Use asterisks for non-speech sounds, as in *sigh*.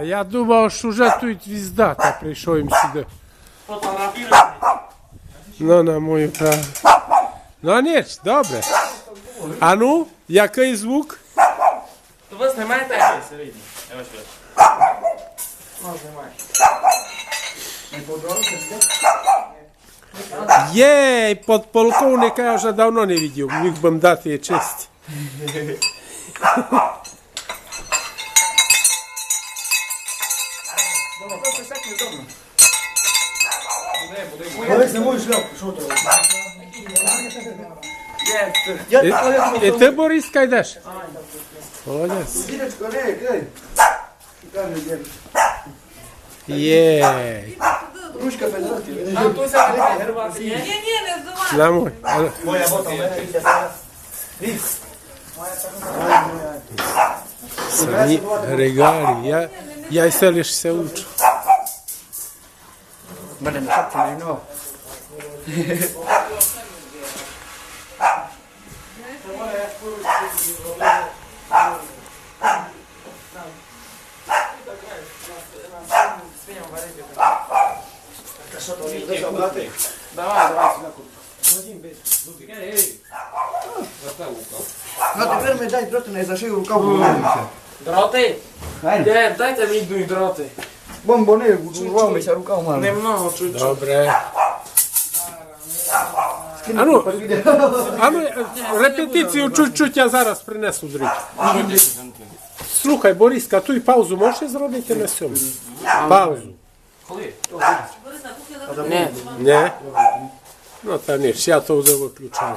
А я думав, що вже тут звізда та прийшов їм сюди. Ну, на мою правду. Ну ніч, добре. А ну, який звук? То ви знімаєте якийсь середній? Я ось ось. Ну, знімай. Єй, подполковника я вже давно не видів. Міг би дати честь. *laughs* Борис, не можеш шляпку, що ти? Є, Я І, і ти, Бориска, йдеш? Молодець. Дідочко, ей, ей. Шикарний Ручка федерації. Там той самий гербати. Ні, ні, не здавай. На Моя бота, у зараз. Ріс. Самі регалії. Я, я все лише учу. На шапці не йно. Давай, давай. Ну тепер ми дай дроти не зашив рукав. Дроти. Дайте мені дуй дроти. Бомбони, урвався рукав мав. Немного, чуть-чуть. Добре. А ну, а ну, репетицію чуть-чуть я зараз принесу дрить. Слухай, Бориска, ту й паузу можеш зробити на сьому? Паузу. Коли? Ні. Не? Ну та ні, я то вже виключаю.